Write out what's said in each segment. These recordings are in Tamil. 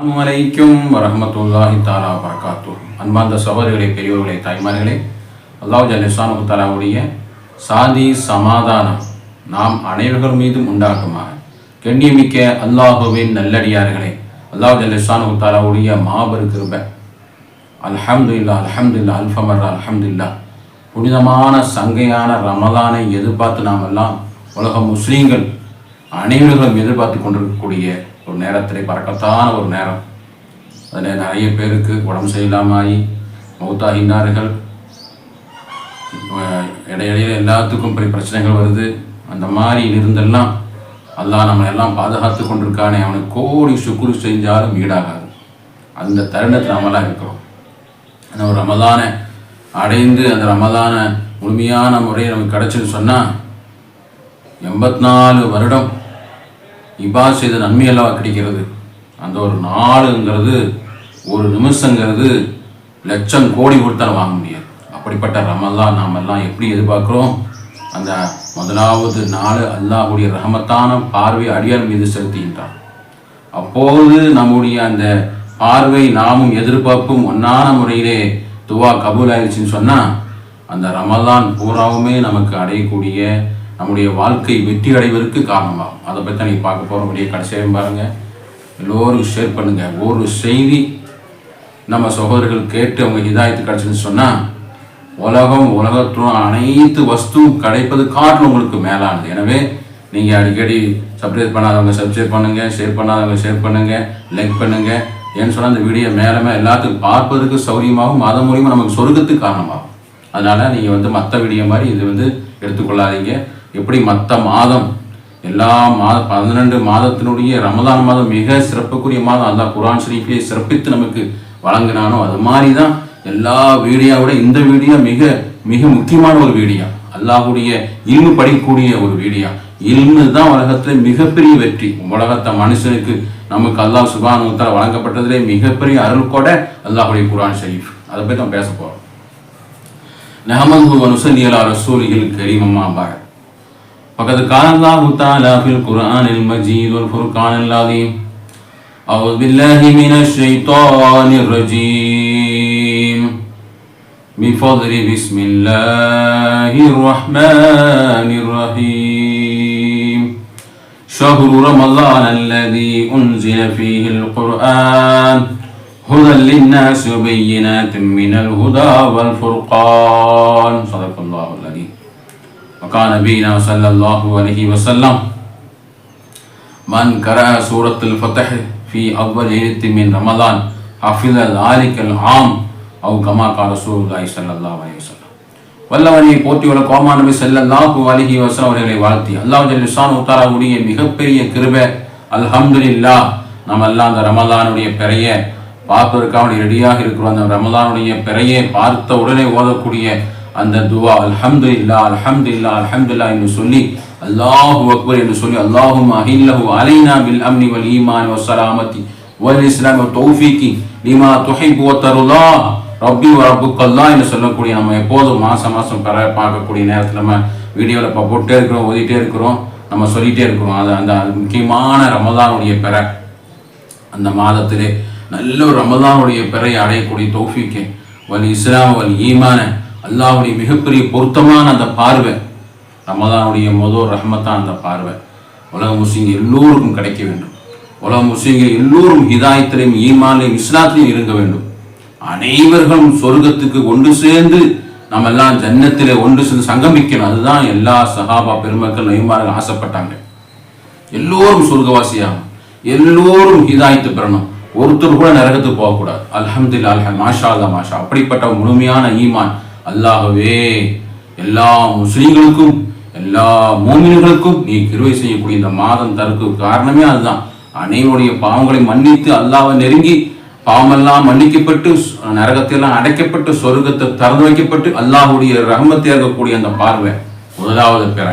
அலைக்கும் வரமத்துல்லாஹி தாலா வரகாத்து அன்பார்ந்த சகோதரிகளே பெரியவர்களே தாய்மார்களே அல்லாஹ் ஜலிசானு தாலாவுடைய சாதி சமாதானம் நாம் அனைவர்கள் மீதும் உண்டாகுமாக. கண்ணியமிக்க அல்லாஹுவின் நல்லடியார்களே அல்லாஹ் ஜலிசானு தாலாவுடைய மாபெரு கிருபை. அல்ஹம்துல்லா அல்ஹம்துல்லா அல்ஃபமர் அல்ஹம்துல்லா புனிதமான சங்கையான ரமலானை எதிர்பார்த்து நாம் எல்லாம் உலக முஸ்லீம்கள் அனைவர்களும் எதிர்பார்த்து கொண்டிருக்கக்கூடிய ஒரு நேரத்திலே பறக்கத்தான ஒரு நேரம். அதில் நிறைய பேருக்கு உடம்பு சரியில்லாமாயி மௌத்தாகினார்கள். இடையிடையில் இடையிடையில எல்லாத்துக்கும் பெரிய பிரச்சனைகள் வருது. அந்த மாதிரி இருந்தெல்லாம் அல்லாஹ் நம்ம எல்லாம் பாதுகாத்து கொண்டிருக்கானே. அவனுக்கு கோடி சுக்குரு செஞ்சாலும் ஈடாகாது. அந்த தருணத்தில் நம்மளாம் இருக்கிறோம். அந்த ஒரு ரமதானை அடைந்து அந்த ரமதானை முழுமையான முறையில் நமக்கு கிடச்சின்னு சொன்னால் எண்பத்தி நாலு வருடம் இபா செய்த நன்மையெல்லாம் கிடைக்கிறது. அந்த ஒரு நாளுங்கிறது ஒரு நிமிஷங்கிறது லட்சம் கோடி கொடுத்தாலும் வாங்க முடியாது. அப்படிப்பட்ட ரமலான் நாம் எல்லாம் எப்படி எதிர்பார்க்குறோம்? அந்த முதலாவது நாள் அல்லாஹுடைய ரஹமத்தான பார்வை அடியார் மீது செலுத்துகின்றான். அப்போது நம்முடைய அந்த பார்வை நாமும் எதிர்பார்ப்பும் ஒன்னான முறையிலே துவா கபூல் ஆயிடுச்சுன்னு சொன்னால் அந்த ரமலான் பூராவுமே நமக்கு அடையக்கூடிய நம்முடைய வாழ்க்கை வெற்றி அடைவதற்கு காரணமாகும். அதை பற்றி நீங்கள் பார்க்க போகிற முடிய கடைசியாக பாருங்கள் எல்லோரும் ஷேர் பண்ணுங்கள் ஒரு செய்தி நம்ம சகோதரர்கள் கேட்டு அவங்க இதாயத்து கிடச்சுன்னு சொன்னால் உலகம் உலகத்துடன் அனைத்து வஸ்துவும் கிடைப்பது காரணம் உங்களுக்கு மேலானது. எனவே நீங்கள் அடிக்கடி சப்ஸ்கிரைப் பண்ணாதவங்க சப்ஸ்கிரைப் பண்ணுங்கள் ஷேர் பண்ணாதவங்க ஷேர் பண்ணுங்கள் லைக் பண்ணுங்கள் ஏன்னு சொன்னால் அந்த வீடியோ மேலே மேலே எல்லாத்துக்கும் பார்ப்பதற்கு சௌரியமாகவும் அதன் மூலியமாக நமக்கு சொர்க்கத்துக்கு காரணமாகும். அதனால் நீங்கள் வந்து மற்ற வீடியோ மாதிரி இது வந்து எடுத்துக்கொள்ளாதீங்க. எப்படி மற்ற மாதம் எல்லா மாத பன்னிரெண்டு மாதத்தினுடைய ரமதான் மாதம் மிக சிறப்புக்குரிய மாதம். அல்லாஹ் குரான் ஷரீஃபியை சிறப்பித்து நமக்கு வழங்கினானோ அது மாதிரி தான் எல்லா வீடியோவோட இந்த வீடியோ மிக மிக முக்கியமான ஒரு வீடியோ. அல்லாஹுடைய இல்மு படிக்கக்கூடிய ஒரு வீடியோ. இல்மு தான் உலகத்துல மிகப்பெரிய வெற்றி. உலகத்தை மனுஷனுக்கு நமக்கு அல்லாஹ் சுபான் உத்தர வழங்கப்பட்டதிலே மிகப்பெரிய அருள் கூட அல்லாஹுடைய குரான் ஷரீஃப். அதை பற்றி நம்ம பேச போறோம். நஹமது வனுசல்லி அலா ரசூலில் கரீம் فقد قال الله تعالى في القرآن المجيد والفرقان العظيم. أعوذ بالله من الشيطان الرجيم. بفضل بسم الله الرحمن الرحيم. شهر رمضان الذي أنزل فيه القرآن هدى للناس وبينات من الهدى والفرقان. صدق الله العظيم. وقال نبينا صلى الله عليه وسلم من قرأ سورة الفتح في أول ليلة من رمضان حفظ ذلك العام أو كما قال رسول الله صلى الله عليه وسلم வல்லவனை போற்றியுள்ள கோமா நபி ஸல்லல்லாஹு அலைஹி வஸல்லம் அவர்களை வாழ்த்தி அல்லாஹ் ஜல்லிஷான் உத்தாராவுடைய மிகப்பெரிய கிருபை அல்ஹம்துலில்லாஹ் நம்ம எல்லாம் அந்த ரமலானுடைய பெரிய பார்ப்பதற்காக ரெடியாக இருக்கிறோம் அந்த ரமலானுடைய பெறையை பார்த்த உடனே ஓதக்கூடிய அந்த துவா அல்ஹம்துலில்லா அல்ஹம்துலில்லா அல்ஹம்துலில்லா என்று சொல்லி அல்லாஹு அக்பர் என்று சொல்லி அல்லாஹும் அஹில்லஹு அலைனா பில் அம்னி வல் ஈமான் வசலாமத்தி வல் இஸ்லாம் தௌஃபீக்கி லிமா துஹிப்பு வ ரப்பி வ ரப்புக்கல்லா என்று சொல்லக்கூடிய நம்ம எப்போதும் மாதம் மாதம் பெற பார்க்கக்கூடிய நேரத்தில் நம்ம வீடியோவில் இப்போ போட்டே இருக்கிறோம் ஓதிட்டே இருக்கிறோம் நம்ம சொல்லிட்டே இருக்கிறோம். அது அந்த முக்கியமான ரமதானுடைய பெற. அந்த மாதத்திலே நல்ல ஒரு ரமதானுடைய பிறையை அடையக்கூடிய தௌஃபீக்கு. வல் இஸ்லாம் வல் ஈமான. அல்லாவுடைய மிகப்பெரிய பொருத்தமான அந்த பார்வை ரமதானுடைய மொதல் ரஹமத்தான் அந்த பார்வை. உலக முஸ்லீம்கள் எல்லோருக்கும் கிடைக்க வேண்டும். உலக முஸ்லீம்கள் எல்லோரும் ஹிதாயத்திலையும் ஈமாலையும் இஸ்லாத்திலையும் இருக்க வேண்டும். அனைவர்களும் சொர்க்கத்துக்கு ஒன்று சேர்ந்து நம்ம எல்லாம் ஜன்னத்திலே ஒன்று சேர்ந்து சங்கமிக்கணும் அதுதான் எல்லா சகாபா பெருமக்கள் நெய்மார்கள் ஆசைப்பட்டாங்க. எல்லோரும் சொர்க்கவாசியாகும். எல்லோரும் ஹிதாயத்து பெறணும். ஒருத்தர் கூட நரகத்துக்கு போகக்கூடாது. அலமதுல்லா அல்ஹம் மாஷா அல்லா மாஷா அப்படிப்பட்ட முழுமையான ஈமான் அல்லாகவே எல்லா முஸ்லீம்களுக்கும் எல்லா மூமின்களுக்கும் நீ கிருவை செய்யக்கூடிய இந்த மாதம் தருக்கு காரணமே அதுதான். அனைவருடைய பாவங்களை மன்னித்து அல்லாவை நெருங்கி பாவமெல்லாம் மன்னிக்கப்பட்டு நரகத்தையெல்லாம் அடைக்கப்பட்டு சொர்க்கத்தை திறந்து வைக்கப்பட்டு அல்லாஹுடைய ரகமத்தை இருக்கக்கூடிய அந்த பார்வை முதலாவது பிற.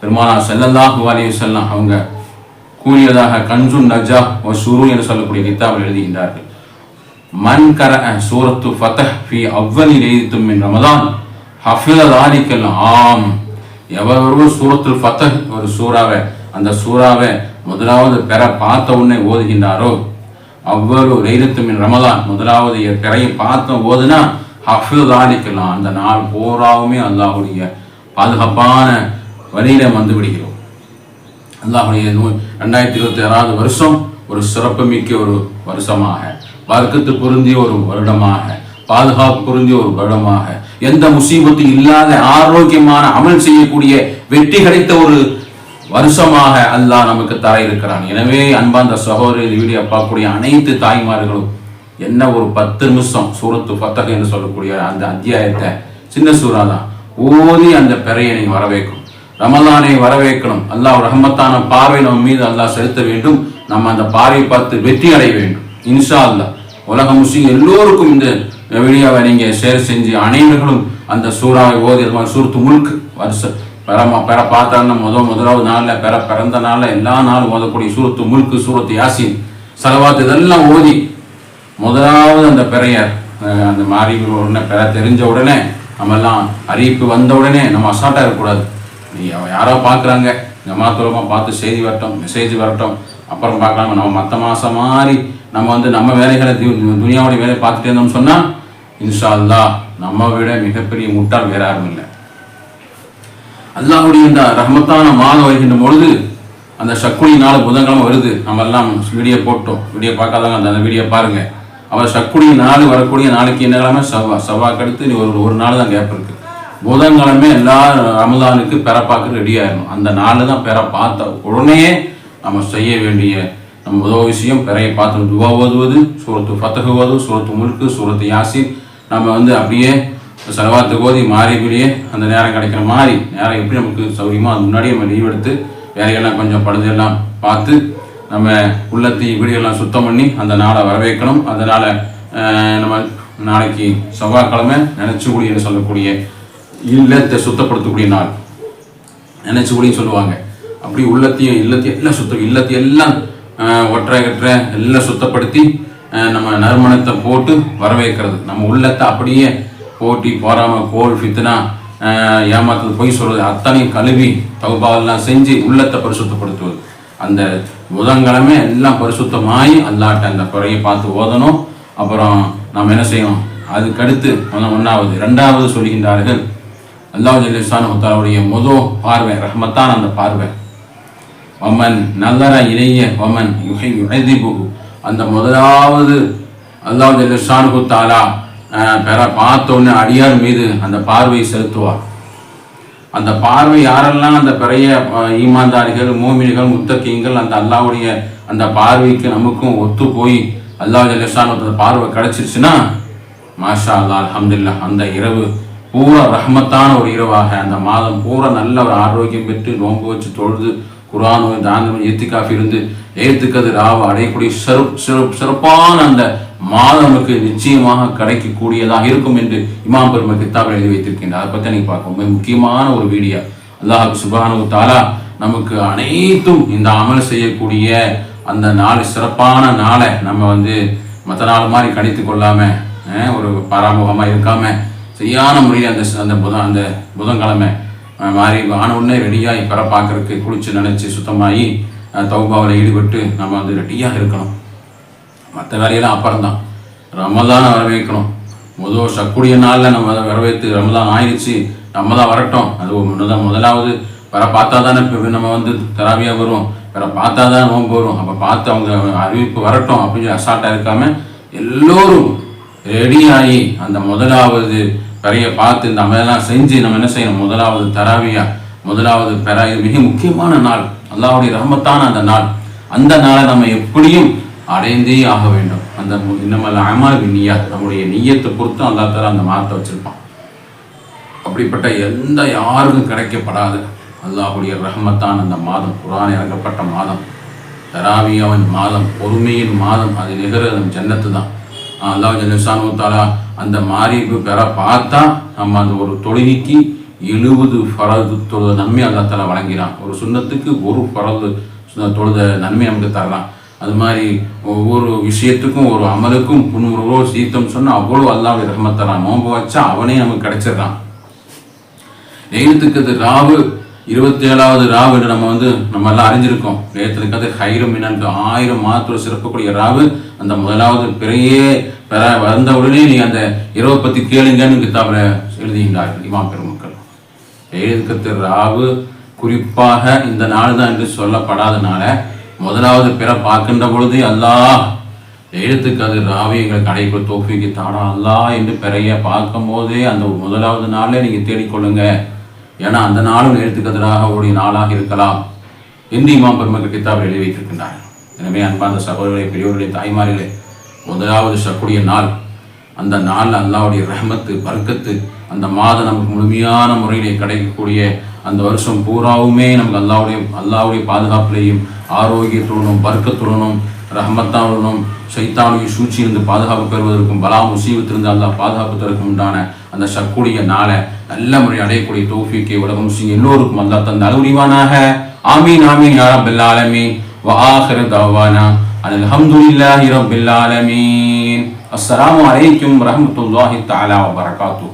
பெருமானா செல்லல்லாஹு அலைஹி வஸல்லம் அவங்க கூறியதாக கன்சு நஜா ஒரு சுரு என்று சொல்லக்கூடிய கித்தாவில் எழுதுகின்றார்கள். மன் கர சூரத்து ஃபதஹ் ஃபி அவ்வலி லைலத்தும் மின் ரமதான். ஹஃபில தாலிக்கல் ஆம். எவரோ சூரத்துல் ஃபதஹ் ஒரு சூறாவை அந்த சூறாவை முதலாவது பெற பார்த்த உடனே ஓதுகின்றாரோ? அவ்வளவு லைலத்துமின் ரமதான் முதலாவது பிறையை பார்த்த போதுனா ஹஃபிதாலிக்கலாம் அந்த நாள் பூராவுமே அல்லாஹுடைய பாதுகாப்பான வழியில வந்து விடுகிறோம். அல்லாஹுடைய நூ ரெண்டாயிரத்தி இருபத்தி ஆறாவது வருஷம் ஒரு சிறப்புமிக்க ஒரு வருஷமாக. வர்க்கத்து பொருந்திய ஒரு வருடமாக பாதுகாப்பு பொருந்திய ஒரு வருடமாக எந்த முசீபத்தும் இல்லாத ஆரோக்கியமான அமல் செய்யக்கூடிய வெற்றி கிடைத்த ஒரு வருஷமாக அல்லாஹ் நமக்கு தர இருக்கிறான். எனவே அன்பாந்த சகோதரி வீடியோ பார்க்கக்கூடிய அனைத்து தாய்மார்களும் என்ன ஒரு பத்து நிமிஷம் சூரத்து பத்தகம் என்று சொல்லக்கூடிய அந்த அத்தியாயத்தை சின்ன சூறா தான் ஓதி அந்த பெறையை நீங்கள் வரவேற்கும். ரமலானை வரவேற்கணும். அல்லாஹ் ரஹமத்தான பார்வை நம்ம மீது அல்லாஹ் செலுத்த வேண்டும். நம்ம அந்த பார்வை பார்த்து வெற்றி அடைய வேண்டும். இன்ஷா அல்லா உலக முஸ்லீம் எல்லோருக்கும் இந்த வீடியோவை நீங்கள் ஷேர் செஞ்சு அனைவர்களும் அந்த சூறாவை ஓதி சூர்த்து சூரத்து முழுக்கு வருஷம் பெறமா பெற பார்த்தாங்கன்னா முதல் முதலாவது நாளில் பெற பிறந்த நாளில் எல்லா நாளும் ஓதக்கூடிய சூரத்து முழுக்கு சூரத்து யாசின். செலவாத்து இதெல்லாம் ஓதி முதலாவது அந்த பிறையர் அந்த மாறி உடனே பெற தெரிஞ்ச உடனே நம்ம எல்லாம் அறிவிப்பு வந்த உடனே நம்ம அசால்ட்டாக இருக்கக்கூடாது. நீ யாரோ பார்க்குறாங்க ஜமாத்துலமாக பார்த்து செய்தி வரட்டும் மெசேஜ் வரட்டும் அப்புறம் பார்க்கலாம்? நம்ம மற்ற மாதம் மாதிரி நம்ம வந்து நம்ம வேலைகளை துணியாவுடைய வேலையை பார்த்துட்டே இருந்தோம்னு சொன்னால் இன்ஷா அல்லாஹ் நம்ம விட மிகப்பெரிய முட்டாள் வேற யாரும் இல்லை. அல்லாஹுடைய இந்த ரஹமத்தான மாதம் வருகின்ற பொழுது அந்த சக்குனி நாள் புதன்கிழமை வருது. நம்ம எல்லாம் வீடியோ போட்டோம். வீடியோ பார்க்காதவங்க அந்த அந்த வீடியோ பாருங்க. அவர் சக்குனி நாள் வரக்கூடிய நாளைக்கு என்ன கிழமை? செவ்வா செவ்வாய்க்கு அடுத்து நீ ஒரு ஒரு நாள் தான் கேப் இருக்கு. புதன்கிழமை எல்லா ரமதானுக்கு பெற பார்க்க ரெடி ஆயிடணும் அந்த நாள் தான் பெற பார்த்த உடனே நம்ம செய்ய வேண்டிய நம்ம முதல் விஷயம் பிறையை பார்த்து துவா ஓதுவது சூரத்து ஃபத்தகு ஓது சூரத்து முழுக்கு சூரத்து யாசின். நம்ம வந்து அப்படியே செலவாத்து ஓதி மாறிபிடியே அந்த நேரம் கிடைக்கிற மாதிரி நேரம் எப்படி நமக்கு சௌகரியமோ அது முன்னாடியே நம்ம லீவ் எடுத்து வேலையெல்லாம் கொஞ்சம் பழுதெல்லாம் பார்த்து நம்ம உள்ளத்தை வீடியோலாம் சுத்தம் பண்ணி அந்த நாளை வரவேற்கணும். அதனால் நம்ம நாளைக்கு செவ்வாய்க்கிழமை நினச்சிக்குடின்னு சொல்லக்கூடிய இல்லத்தை சுத்தப்படுத்தக்கூடிய நாள். நினைச்சுக்கூடின்னு சொல்லுவாங்க. அப்படி உள்ளத்தையும் இல்லத்தையும் எல்லாம் சுத்தம் இல்லத்தையும் எல்லாம் ஒற்றை கற்ற எல்லாம் சுத்தப்படுத்தி நம்ம நறுமணத்தை போட்டு வரவேற்கிறது. நம்ம உள்ளத்தை அப்படியே போட்டி போறாம கோல் ஃபித்னா ஆஹ், ஏமாத்துறது பொய் சொல்றது அத்தனையும் கழுவி தகுபாவெல்லாம் செஞ்சு உள்ளத்தை பரிசுத்தப்படுத்துவது. அந்த புதன்கிழமை எல்லாம் பரிசுத்தமாயி அல்லாட்ட அந்த குறையை பார்த்து ஓதணும். அப்புறம் நம்ம என்ன செய்யணும்? அதுக்கடுத்து ஒன்றாவது ரெண்டாவது சொல்கின்றார்கள். அல்லாஹ் ஜல்லிஸ்தான் முத்தாவுடைய முதோ பார்வை ரஹ்மத்தான் அந்த பார்வை. ஒமன் நல்லற இணைய ஒமன் யுகை யுகைதிபுகு அந்த முதலாவது அல்லாஹ் ஜல்லிஸ்தான் தாலா பெற பார்த்த உடனே அடியார் மீது அந்த பார்வையை செலுத்துவார். அந்த பார்வை யாரெல்லாம் அந்த பெரிய ஈமான்தாரிகள் மூமின்கள் முத்தகீங்கள் அந்த அல்லாவுடைய அந்த பார்வைக்கு நமக்கும் ஒத்து போய் அல்லாஹ் ஜல்லிஸ்தான் பார்வை கிடைச்சிருச்சுன்னா மாஷா அல்லாஹ் அல்ஹம்துலில்லாஹ் அந்த இரவு பூரா ரஹ்மத்தான ஒரு இரவாக அந்த மாதம் பூரா நல்ல ஒரு ஆரோக்கியம் பெற்று நோன்பு வச்சு தொழுது குரான் ஆங்கிலம் ஏத்திக்காஃபி இருந்து ஏத்துக்கது ராவ அடையக்கூடிய சிறப் சிறப் சிறப்பான அந்த மாதமுக்கு நிச்சயமாக கிடைக்கக்கூடியதாக இருக்கும் என்று இமாம் பெருமை கித்தாபில் எழுதி வைத்திருக்கின்றார். அதை பற்றி நீங்கள் பார்க்க மிக முக்கியமான ஒரு வீடியோ. அல்லாஹ் சுபானு தாலா நமக்கு அனைத்தும் இந்த அமல் செய்யக்கூடிய அந்த நாள் சிறப்பான நாளை நம்ம வந்து மற்ற நாள் மாதிரி கணித்து கொள்ளாம ஒரு பராமுகமாக இருக்காம சரியான முறையில் அந்த அந்த புதன் அந்த புதன்கிழமை மாறி ஆனவுடனே உடனே ரெடியாகி பெற பார்க்கறதுக்கு குளிச்சு நினச்சி சுத்தமாகி தௌபாவில் ஈடுபட்டு நம்ம வந்து ரெடியாக இருக்கணும். மற்ற வேலையெல்லாம் அப்புறம்தான். ரமதானை வரவேற்கணும் முதல் சக்கூடிய நாளில் நம்ம அதை வரவேற்று ரமதான் ஆயிடுச்சு நம்ம தான் வரட்டும். அது முன்னதான் முதலாவது. வர பார்த்தா தானே இப்போ நம்ம வந்து தராவியாக வரும் வேற பார்த்தா தான் நோம்பு வரும் அப்போ பார்த்து அவங்க அறிவிப்பு வரட்டும் அப்படின்னு அசால்ட்டாக இருக்காமல் எல்லோரும் ரெடியாகி அந்த முதலாவது கரையை பார்த்து இந்த அமையெல்லாம் செஞ்சு நம்ம என்ன செய்யணும்? முதலாவது தராவியா முதலாவது பெற. இது மிக முக்கியமான நாள். அல்லாவுடைய ரஹமத்தான அந்த நாள். அந்த நாளை நம்ம எப்படியும் அடைந்தே ஆக வேண்டும். அந்த இன்னமல் அமல் நியா நம்முடைய நீயத்தை பொறுத்து அல்லா தர அந்த மாற்ற வச்சிருப்பான். அப்படிப்பட்ட எந்த யாருக்கும் கிடைக்கப்படாது அல்லாஹுடைய ரஹமத்தான் அந்த மாதம் குரான் இறங்கப்பட்ட மாதம். தராவியாவின் மாதம் பொறுமையின் மாதம் அது நிகர ஜன்னத்து தான். அல்லாஹ் ஜல்லிசானு தாலா அந்த மாரிப்பு பெற பார்த்தா நம்ம அந்த ஒரு தொழுகைக்கு எழுபது ஃபரது தொழுத நன்மை அல்லா தாலா வழங்கிறான் ஒரு சுண்ணத்துக்கு ஒரு ஃபரது தொழுத நன்மை நமக்கு தரலாம் அது மாதிரி ஒவ்வொரு விஷயத்துக்கும் ஒரு அமலுக்கும் புன்முருவோ சீத்தம் சொன்னால் அவ்வளோ அல்லாஹ் ரஹமத்தரான் நோன்பு வச்சா அவனே நமக்கு கிடைச்சிடறான். லைலத்துக்கு ராவு இருபத்தி ஏழாவது ராவு என்று நம்ம வந்து நம்ம எல்லாம் அறிஞ்சிருக்கோம் நேரத்திற்கு ஹைரம் மின்னனுக்கு ஆயிரம் மாதத்தோடு சிறக்கக்கூடிய ராவு. அந்த முதலாவது பிறையே பெற வந்த உடனே நீ அந்த இரவை பற்றி கேளுங்கன்னு கிதாபில் எழுதுகின்றார்கள். இமாம் பெருமக்கள். எழுதுக்கத்து ராவு குறிப்பாக இந்த நாள் தான் என்று சொல்லப்படாதனால முதலாவது பிற பார்க்கின்ற பொழுது அல்லாஹ் எழுத்துக்கு அது ராவி எங்களுக்கு அடைப்பு தோப்பிக்கு தாடா அல்லாஹ் என்று பிறைய பார்க்கும் போதே அந்த முதலாவது நாளே நீங்கள் தேடிக்கொள்ளுங்க. ஏன்னா அந்த நாளும் எழுத்துக்கு எதிராக உடைய நாளாக இருக்கலாம் என்று இமாம் பெருமக்கள் கித்தாபில் எழுதி வைத்திருக்கின்றார் எனவே அன்பார்ந்த சகோதரர்களே பெரியவர்களே தாய்மார்களே முதலாவது சக்கூடிய நாள். அந்த நாள் அல்லாவுடைய ரஹமத்து பர்க்கத்து அந்த மாதம் நமக்கு முழுமையான முறையிலே கிடைக்கக்கூடிய அந்த வருஷம் பூராவுமே நமக்கு அல்லாவுடைய அல்லாவுடைய பாதுகாப்பிலையும் ஆரோக்கியத்துடனும் பர்க்கத்துடனும் ரஹமத்தாவுடனும் சைத்தானுடைய சூழ்ச்சியிலிருந்து பாதுகாப்பு பெறுவதற்கும் பலா முசீபத்திலிருந்து அல்லாஹ் பாதுகாப்பு தருக்கும் உண்டான அந்த சக்குடைய நாளை நல்ல முறை அடையக்கூடிய தௌஃபீக்கை உலக முஸ்லிம் எல்லோருக்கும் அல்லாஹ் தந்த அலுவலிவானாக ஆமீன் ஆமீன் யா ரப்பல் ஆலமீன் وآخر دعوانا أن الحمد لله رب العالمين السلام عليكم ورحمة الله تعالى وبركاته